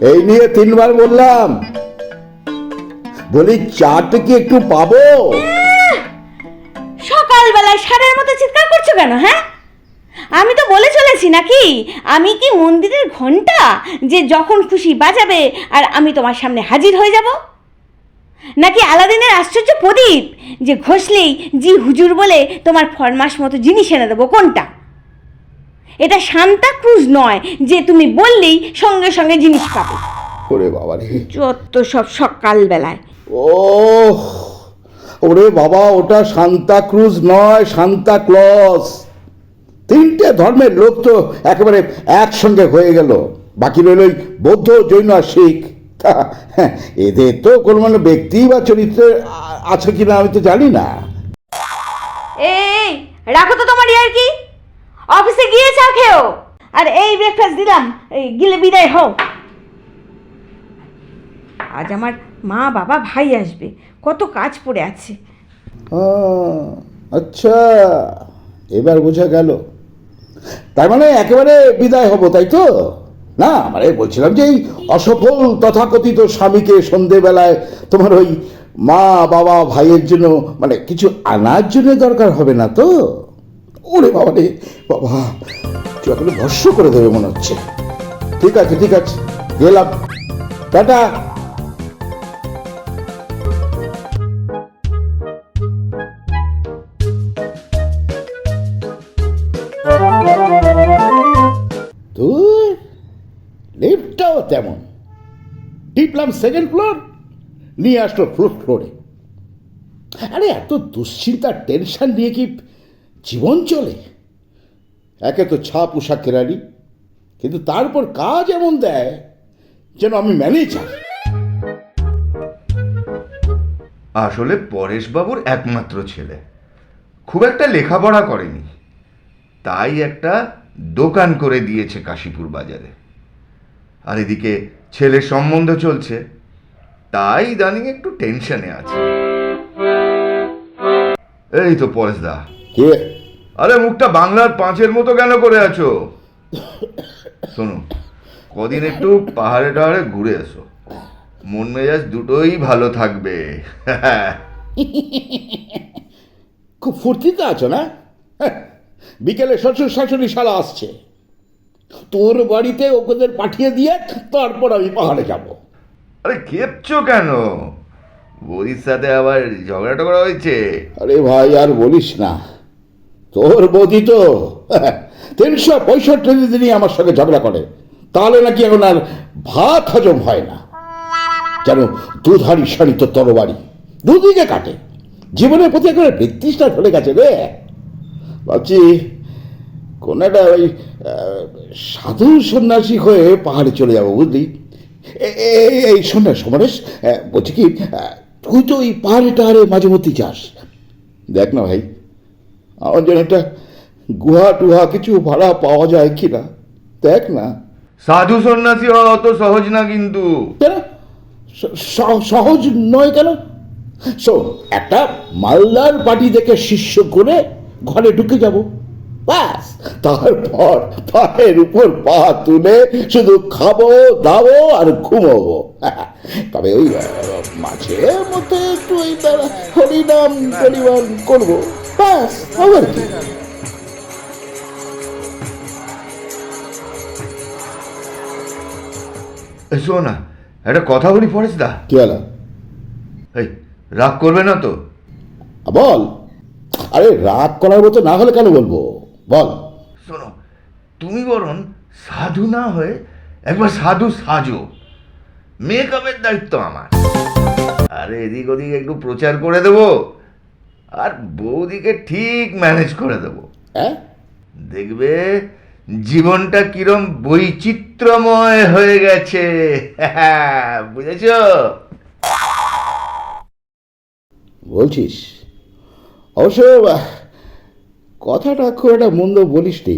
এই নিয়ে তিনবার বললাম। বলি, চাটা কি একটু পাবো? সকালবেলায় সারের মতো চিৎকার করছ কেন হ্যাঁ? আমি তো বলে চলেছি নাকি? আমি কি মন্দিরের ঘণ্টা যে যখন খুশি বাজাবে আর আমি তোমার সামনে হাজির হয়ে যাব? নাকি আলাদিনের আশ্চর্য প্রদীপ যে ঘষলেই জি হুজুর বলে তোমার ফরমাস মতো জিনিস এনে দেবো, কোনটা? এটা শান্তা ক্রুজ নয় যে তুমি বললেই সঙ্গে সঙ্গে জিনিস পাবে। ওরে বাবা রে। যত সব সকালবেলায়। ও ওরে বাবা ওটা সান্তা ক্রুজ নয় শান্তা ক্লস। তিনটে ধর্মের লোক তো একেবারে একসঙ্গে হয়ে গেল। বাকি রইল ওই বৌদ্ধ জৈন আর শিখ। তা এদের তো কোনো মানে ব্যক্তি বা চরিত্রে আছে কিনা আমি তো জানি না। এই রাখো তো তোমার ইয়ার কি অফিসে গিয়ে চা খেও। আর এই ব্রেকফাস্ট দিলাম, এই গিলে বিদায় হও। আজ আমার মা, বাবা, ভাই আসবে। কত কাজ পড়ে আছে। আচ্ছা এবার বোঝা গেল। তার মানে একেবারে বিদায় হব, তাই তো? না মানে বলছিলাম যে এই অসফল তথাকথিত স্বামীকে সন্ধেবেলায় তোমার ওই মা, বাবা, ভাইয়ের জন্য মানে কিছু আনার জন্য দরকার হবে না তো? ওরে বাবা রে, বাবা। তুই এখন ভস্য করে দেবে মনে হচ্ছে। ঠিক আছে ঠিক আছে, গেলাম। টাটা। তুই লিফটটাও তেমন। টিপলাম সেকেন্ড ফ্লোর নিয়ে আসলো ফোর্থ ফ্লোরে আরে, এত দুশ্চিন্তা টেনশন নিয়ে কি জীবন চলে। একে তো ছা পোশাক কেরানি কিন্তু তারপর কাজ এমন দেয় যেন আমি ম্যানেজার। আসলে পরেশবাবুর একমাত্র ছেলে। খুব একটা লেখাপড়া করেনি। তাই একটা দোকান করে দিয়েছে কাশীপুর বাজারে। আর এদিকে ছেলের সম্বন্ধ চলছে। তাই ইদানিং একটু টেনশনে আছে। এই তো পরেশদা। কে? আরে মুখটা বাংলার পাঁচের মতো কেন করে আছো? শোনো কদিন একটু পাহাড়ে টাহাড়ে ঘুরে এসো। মন মেজাজ দুটোই ভালো থাকবে। খুব ফুর্তিতে আছো না? হ্যাঁ, বিকেলে শ্বশুর শাশুড়ি শালা আসছে। তোর বাড়িতে ওদের পাঠিয়ে দিয়ে তারপর আমি পাহাড়ে যাব। আরে খেপছো কেন? বৌদির সাথে আবার ঝগড়া টগড়া হয়েছে? আরে ভাই আর বলিস না। তোর বৌদি তো। তিনশো পঁয়ষট্টি দিনই আমার সঙ্গে ঝগড়া করে। তাহলে নাকি এখন আর ভাত হজম হয় না। যেন দুধারি শাড়িত তরবারি দুদিকে কাটে। জীবনের প্রতি একেবারে বৃত্তিষ্ঠা চলে গেছে রে। ভাবছি কোন একটা ওই সাধু সন্ন্যাসী হয়ে পাহাড়ে চলে যাব বুঝলি। এই না সমরেশ বলছি কি তুই তো ওই পাহাড়ে টাহাড়ে মাঝে মধ্যে যাস। দেখ না ভাই আমার জন্য একটা গুহা টুহা কিছু ভাড়া পাওয়া যায় কি না দেখ না। সাধু সন্ন্যাসী হওয়া অত সহজ না কিন্তু। কেন? সহজ নয় কেন? শোন একটা মালদার পার্টি দেখে শিষ্য করে ঘরে ঢুকে যাব। ব্যাস তারপর পায়ের উপর পা তুলে শুধু খাব দাবো আর ঘুমোবো। তবে ওই মাঝে মধ্যে একটু ওই হরিনাম পরিমাণ করব। ব্যাস আবার কি শোনো না একটা কথা বলি পরেশদা কি হলো? এই রাগ করবে না তো? বল। আরে রাগ করার মতো না হলে কেন বলব? বল। শোনো তুমি বরং সাধু না হয়ে একবার সাধু সাজো। মেকআপের দায়িত্ব আমার। আরে এদিক ওদিক একটু প্রচার করে দেবো। আর বৌদিকে ঠিক ম্যানেজ করে দেবো। হ্যাঁ? দেখবে জীবনটা কিরম বৈচিত্র্যময় হয়ে গেছে। বুঝেছ? বলছিস? অবশ্য কথাটা খুব একটা মন্দ বলিস নি।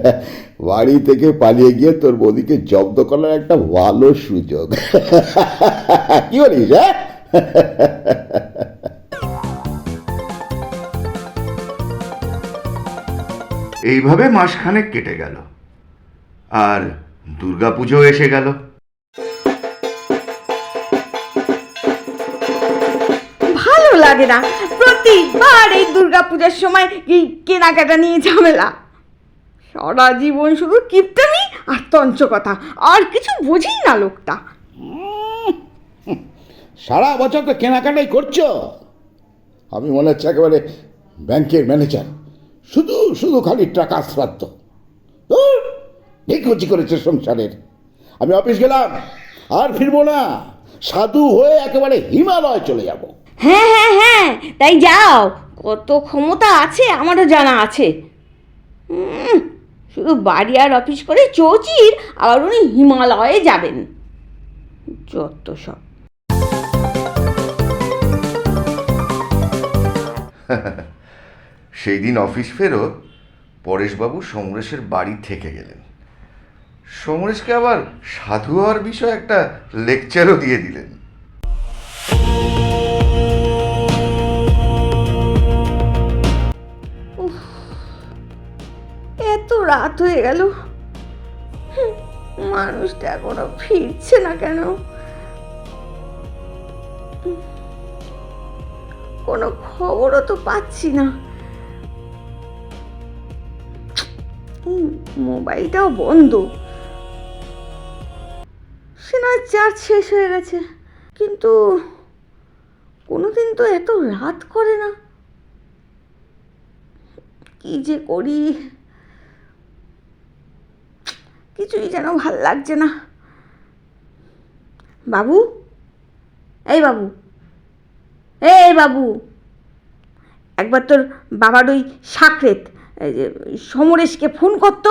বাড়ি থেকে পালিয়ে গিয়ে তোর বৌদিকে জব্দ করার একটা ভালো সুযোগ। কি বলিস হ্যাঁ? এইভাবে মাসখানেক কেটে গেল। আর দুর্গাপুজো এসে গেল। ভালো লাগে না। প্রতিবার এই দুর্গাপূজার সময় এই কেনাকাটা নিয়ে ঝামেলা। সারা জীবন শুধু কীর্তনই আর তঞ্চকথা আর কিছু বুঝি না লোকটা। সারা বছর তো কেনাকাটাই করছ। আমি মনে হচ্ছে একেবারে ব্যাংকের ম্যানেজার। শুধু শুধু খালি টাকা শ্রাদ্ধ নিকুচি করেছে সংসারের। আমি অফিস গেলাম আর ফিরবো না। সাধু হয়ে একেবারে হিমালয় চলে যাব। হ্যাঁ হ্যাঁ হ্যাঁ তাই যাও। কত ক্ষমতা আছে আমারও জানা আছে। শুধু বাড়ি আর অফিস করে চৌচির আবার উনি হিমালয়ে যাবেন। যত সব। সেই দিন অফিস ফেরত পরেশবাবু সমরেশের বাড়ি থেকে গেলেন। সমরেশকে আবার সাধু হওয়ার বিষয়ে একটা লেকচারও দিয়ে দিলেন। এত রাত হয়ে গেল। মানুষটা এখনও ফিরছে না কেন? কোনো খবরও তো পাচ্ছি না। মোবাইলটাও বন্ধ। সে না চার্জ শেষ হয়ে গেছে, কিন্তু কোনোদিন তো এত রাত করে না। কি যে করি। কিছুই যেন ভালো লাগছে না। বাবু? এই বাবু। এই বাবু। একবার তোর বাবার ওই সাকরেত সমরেশকে ফোন করতো।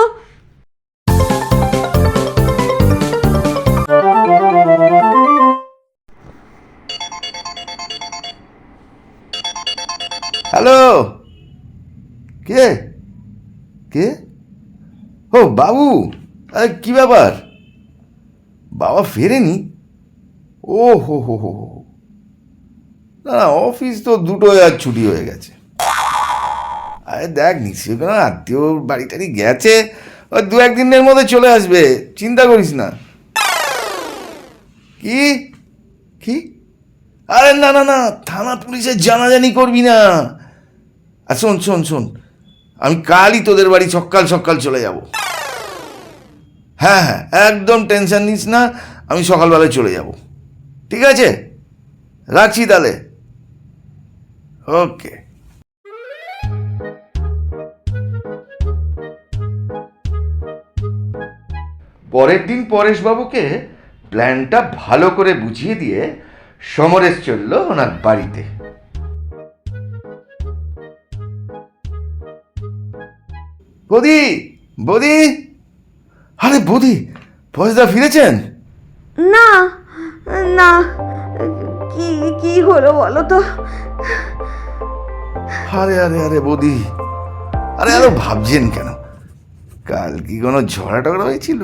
হ্যালো। কে? কে? ও বাবু। কি ব্যাপার? বাবা ফেরেনি? ও হো হো হো না, অফিস তো দুটোই আর ছুটি হয়ে গেছে। আরে দেখ, নিশ্চয়ই কোনো আত্মীয় বাড়ি টাড়ি গেছে ওই দু একদিনের মধ্যে চলে আসবে, চিন্তা করিস না। কি? কি? আরে না না না, থানা পুলিশের জানাজানি করবি না। আর শোন শোন শোন, আমি কালই তোদের বাড়ি সকাল সকাল চলে যাব। হ্যাঁ হ্যাঁ একদম টেনশন নিস না, আমি সকালবেলায় চলে যাব। ঠিক আছে? রাখছি তাহলে। ওকে। পরের দিন পরেশবাবুকে প্ল্যানটা ভালো করে বুঝিয়ে দিয়ে সমরেশ চলল ওনার বাড়িতে। বদি বদি। আরে বদি ফজদা ফিরেছেন? না না কি কি হলো বলো তো? আরে আরে আরে বদি আরে আরও ভাবছেন কেন? কাল কি কোনো ঝগড়া টগড়া হয়েছিল?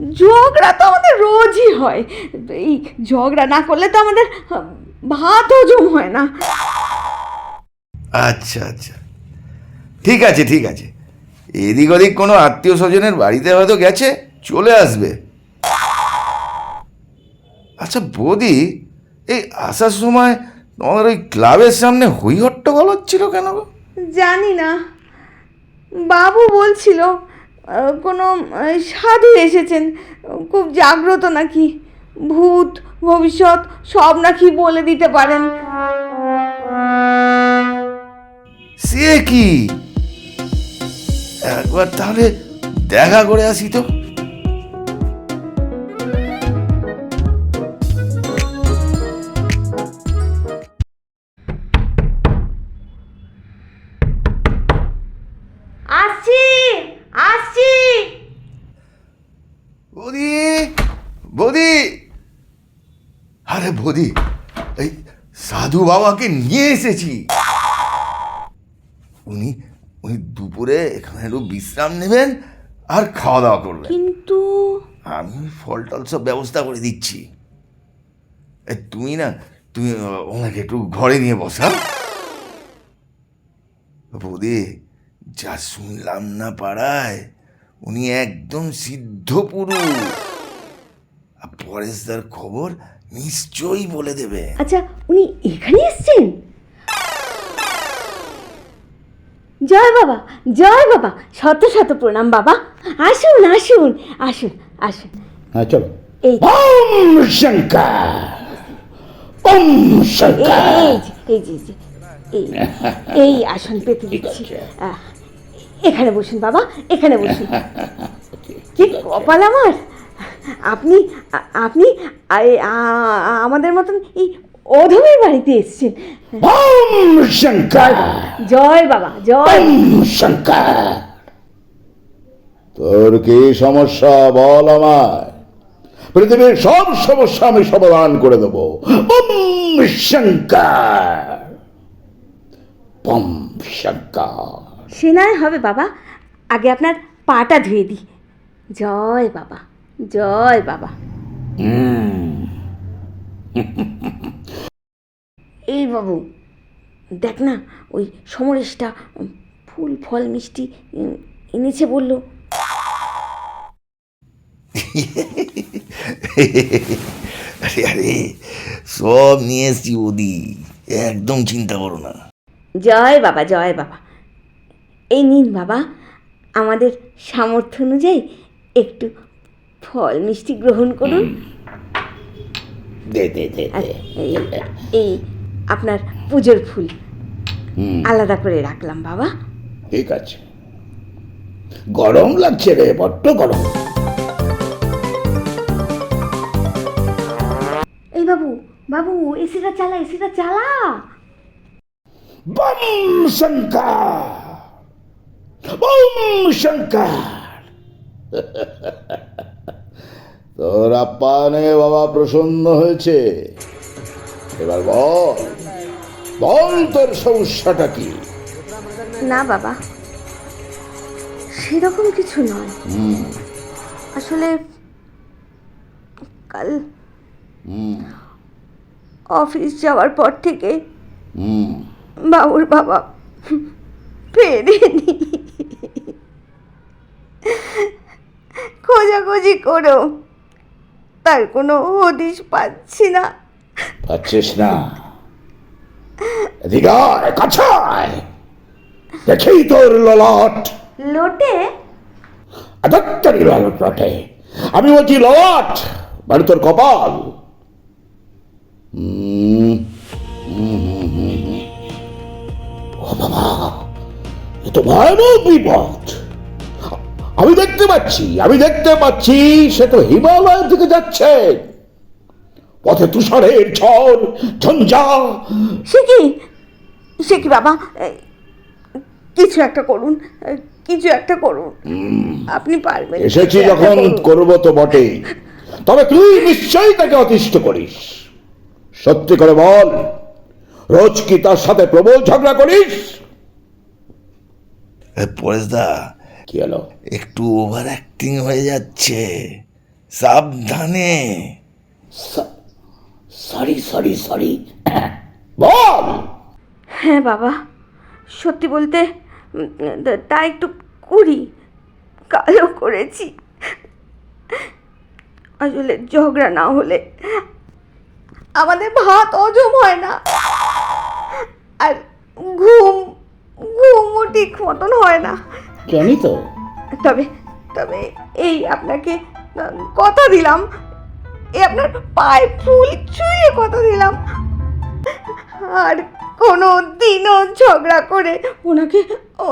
ঝগড়া তো আমাদের রোজই হয়। এই ঝগড়া না করলে তো আমাদের ভাত হজম হয় না। আচ্ছা আচ্ছা। ঠিক আছে ঠিক আছে। এদিক ওদিক কোনো আত্মীয় স্বজনের বাড়িতে হয়তো গেছে চলে আসবে। আচ্ছা বৌদি এই আসার সময় তোমাদের ওই ক্লাবের সামনে হই হট্টগোল হচ্ছিল কেন গো? জানি না। বাবু বলছিল কোনো সাধু এসেছেন, খুব জাগ্রত নাকি? ভূত, ভবিষ্যৎ, সব নাকি বলে দিতে পারেন। সে কি? একবার তাহলে দেখা করে আসি তো। সাধু বাবাকে নিয়ে এসেছি। উনি উনি দুপুরে এখানে একটু বিশ্রাম নেবেন আর খাওয়া দাওয়া করবেন। কিন্তু আমি ফল টল সব ব্যবস্থা করে দিচ্ছি। এ, তুমি না তুমি আহ, ওনাকে একটু ঘরে নিয়ে বসা বৌদি যা শুনলাম না পাড়ায় উনি একদম সিদ্ধ পুরুষ। আর পরেশদার খবর নিশ্চয়ই বলে দেবে। আচ্ছা উনি এখানে এসছেন? জয় বাবা জয় বাবা শত শত প্রণাম বাবা। আসুন আসুন আসুন আসুন। হ্যাঁ চলো। এই ওম শঙ্কর ওম শঙ্কর। এই যে, এই যে, এই আসন পেতে দিচ্ছি। আহ, এখানে বসুন বাবা এখানে বসুন। কি কপাল আমার? আপনি আপনি আমাদের মতন এই অধমের বাড়িতে এসছেন। শঙ্কর। জয় বাবা জয়। শঙ্কর। তোর কি সমস্যা বল আমায়? পৃথিবীর সব সমস্যা আমি সমাধান করে দেব। শঙ্কর। শঙ্কর। সে নয় হবে বাবা। আগে আপনার পাটা ধুয়ে দিই। জয় বাবা। জয় বাবা। এই বাবু দেখ না ওই সমরেশটা ফুল ফল মিষ্টি এনেছে বলল। আরে আরে সব নিয়ে এসছি ওদি একদম চিন্তা করো না। জয় বাবা জয় বাবা। এই নিন বাবা আমাদের সামর্থ্য অনুযায়ী একটু ফল মিষ্টি গ্রহণ করুন। দে দে দে এই আপনার পুজোর ফুল আলাদা করে রাখলাম বাবা। ঠিক আছে। গরম লাগছে রে বড্ড গরম। এই বাবু বাবু এসিটা চালা এসিটা চালা। বম শঙ্কর। বম শঙ্কর। তোর আপ্পানে বাবা প্রসন্ন হয়েছে। এবার বল বল তোর সমস্যাটা কি? না বাবা। সেরকম কিছু নয়। আসলে কাল অফিস যাওয়ার পর থেকে বাবুর বাবা ফেরেনি খোঁজাখুঁজি করেও তার কোনো হদিশ পাচ্ছি না। পাচ্ছিস না? এদিকে আয়, কাছে দেখি তোর ললাট। লোটে? আদত্তরি ললাট রটে আমি বলছি ললাট মানে তোর কপাল। ও বাবা এ তো ভয়ানক বিপদ। আমি দেখতে পাচ্ছি আমি দেখতে পাচ্ছি সে তো হিমালয়ের দিকে যাচ্ছে। পথে তুষারের ঝড় ঝঞ্ঝা। সে কি? সে কি বাবা? কিছু একটা করুন কিছু একটা করুন। আপনি পারবেন। এসেছি যখন করব তো বটে। তবে তুই নিশ্চয়ই তাকে অতিষ্ঠ করিস। সত্যি করে বল রোজ কি তার সাথে প্রবল ঝগড়া করিস? পরেশদা কি হলো? একটু ওভার অ্যাক্টিং হয়ে যাচ্ছে। সাবধানে। সরি সরি সরি বল! হ্যাঁ বাবা। সত্যি বলতে তা একটু করি কালো করেছি। আসলে ঝগড়া না হলে আমাদের ভাত হজম হয় না। আর ঘুম ঘুমও ঠিক মতন হয় না। জানি তো। তবে তবে এই আপনাকে কথা দিলাম। এই আপনার পায়ে ফুল ছুঁয়ে কথা দিলাম। আর কোনো দিনও ঝগড়া করে ওনাকে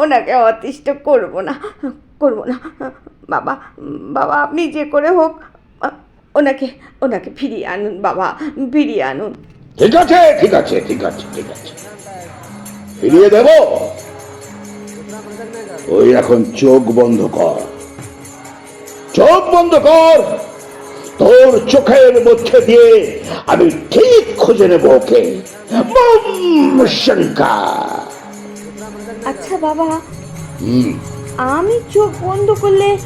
ওনাকে অতিষ্ঠ করব না করব না। বাবা বাবা আপনি যে করে হোক ওনাকে ওনাকে ফিরিয়ে আনুন বাবা ফিরিয়ে আনুন। ঠিক আছে ঠিক আছে ঠিক আছে ঠিক আছে। ফিরিয়ে দেব? ওই এখন চোখ বন্ধ কর। চোখ বন্ধ কর। তোর চোখের মধ্যে দিয়ে আমি ঠিক খুঁজে নেব ওকে। আচ্ছা বাবা। আমি চোখ বন্ধ করলে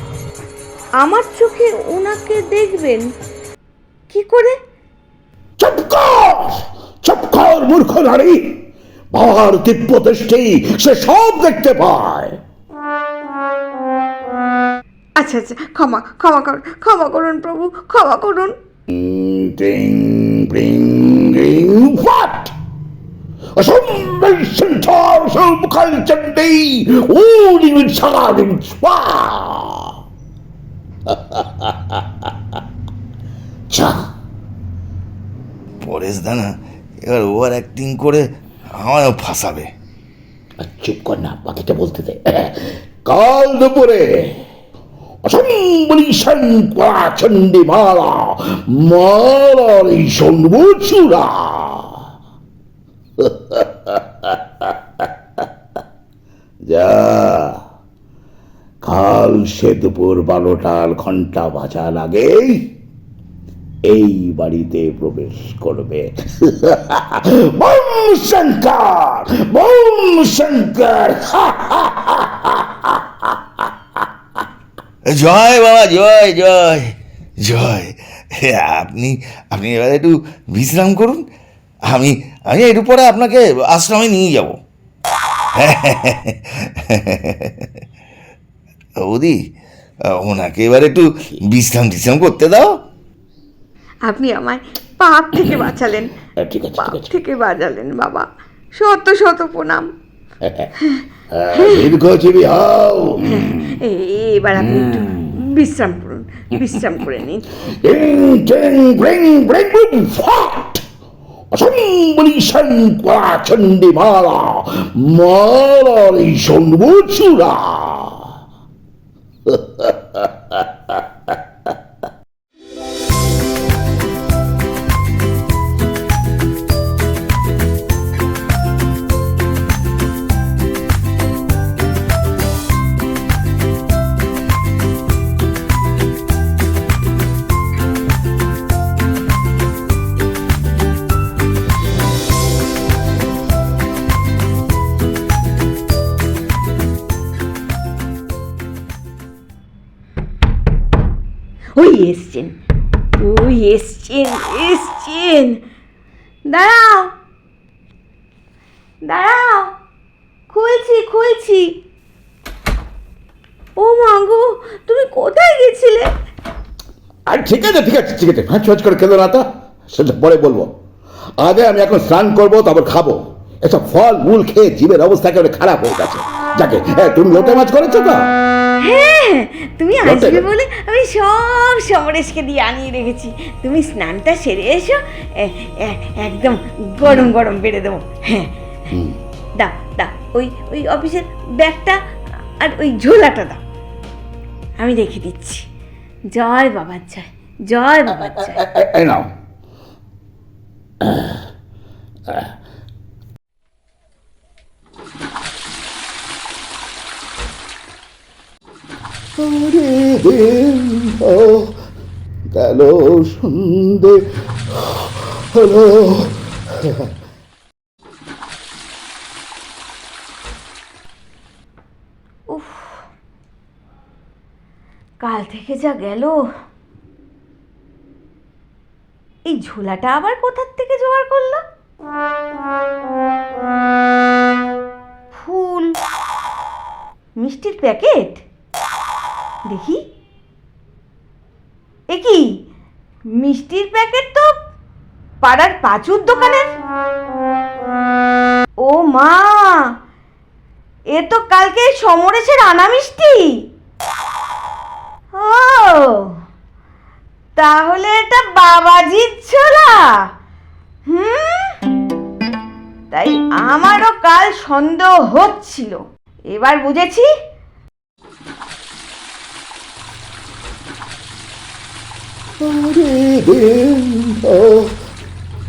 আমার চোখে ওনাকে দেখবেন? কি করে? চুপ কর! চুপ কর মূর্খ নারী! বাবার দিব্য দৃষ্টি সে সব দেখতে পায়। আচ্ছা আচ্ছা ক্ষমা ক্ষমা করুন ক্ষমা করুন প্রভু ক্ষমা করুন. পরেশ দানা এবার ওভার অ্যাক্টিং করে আমারও ফাঁসাবে। আর চুপ কর না বাকিটা বলতে দে। কাল দুপুরে কাল সে দুপুর বারোটার ঘণ্টা বাজার আগেই এই বাড়িতে প্রবেশ করবে। বম শঙ্কর বম শঙ্কর জয় বাবা জয় জয় জয়। আপনি আপনি এবার একটু বিশ্রাম করুন। আমি আমি একটু পরে আপনাকে আশ্রমে নিয়ে যাব। বৌদি ওনাকে এবার একটু বিশ্রাম টিশ্রাম করতে দাও। আপনি আমায় পাপ থেকে বাঁচালেন। হ্যাঁ, ঠিক আছে পাপ থেকে বাঁচালেন বাবা। শত শত প্রণাম। দীর্ঘজীবী হও এবার আপনি একটু বিশ্রাম করুন বিশ্রাম করে নিন। ডিং টিং ব্রিং ব্রিং ব্রিং ফট! অসম্বলি শঙ্করা চণ্ডী মালা মালার সন্মুচুরা এসছেন ওই এসছেন এসছেন দাঁড়াও দাঁড়াও খুলছি খুলছি। ও মাগো তুমি কোথায় গেছিলে? আর ঠিক আছে ঠিক আছে ঠিক আছে। হাঁচ হাঁচ করে কেঁদো না তো। সেটা পরে বলব। আগে আমি এখন স্নান করব, তারপর খাব। এসব ফল, মূল খেয়ে জীবের অবস্থা একেবারে খারাপ হয়ে গেছে। যাকে হ্যাঁ তুমি লোটে মাছ করেছ তো? হ্যাঁ তুমি। আসবে বলে আমি সব সমরেশকে দিয়ে আনিয়ে রেখেছি। তুমি স্নানটা সেরে এসো। একদম গরম গরম বেড়ে দেবো। হ্যাঁ। দা দা ওই ওই অফিসের ব্যাগটা আর ওই ঝোলাটা দাও। আমি রেখে দিচ্ছি। জয় বাবার জয় জয় বাবার জয়। এ- এই নাও গেল সন্ধে হলো কাল থেকে যা গেল। এই ঝোলাটা আবার কোথার থেকে জোগাড় করল? ফুল, মিষ্টির প্যাকেট? দেখি। এ কি? মিষ্টির প্যাকেট তো পাড়ার পাঁচুর দোকানের? ও মা! এ তো কালকে সমরেশের আনা মিষ্টি। ও, তাহলে এটা বাবাজির ছোলা। হুম? তাই আমারও কাল সন্দেহ হচ্ছিল। এবার বুঝেছি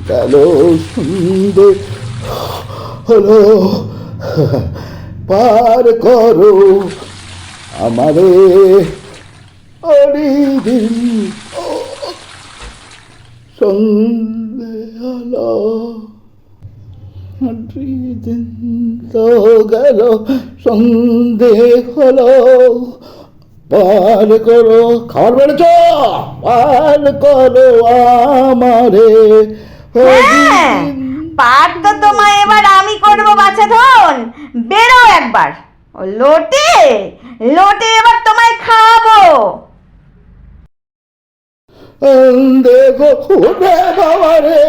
গেল সন্ধে হলো পার করো আমারে অরিদিন সন্ধে হলো দিন তো গেল সন্ধে হলো। পার করো খাবার বেড়েছ পার করো আমারে। হ্যাঁ তো তোমায় এবার আমি করব বাচ্চা ধন। বেরো একবার। লোটে লোটে এবার তোমায় খাওয়াবো। দেখো বাবা রে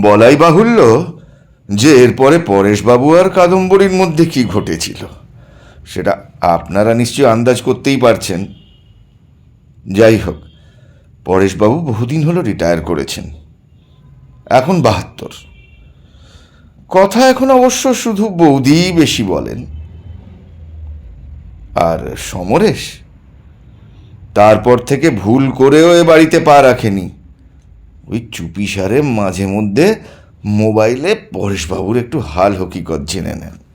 বলাই বাহুল্য যে এরপরে পরেশবাবু আর কাদম্বরীর মধ্যে কি ঘটেছিল, সেটা আপনারা নিশ্চয়ই আন্দাজ করতেই পারছেন। যাই হোক, পরেশবাবু বহুদিন হলো রিটায়ার করেছেন, এখন বাহাত্তর। কথা এখন অবশ্য শুধু বৌদিই বেশি বলেন আর সমরেশ? তারপর থেকে ভুল করেও এ বাড়িতে পা রাখেনি। ওই চুপিসারে মাঝে মধ্যে মোবাইলে পরেশবাবুর একটু হাল হকিকত জেনে নেন।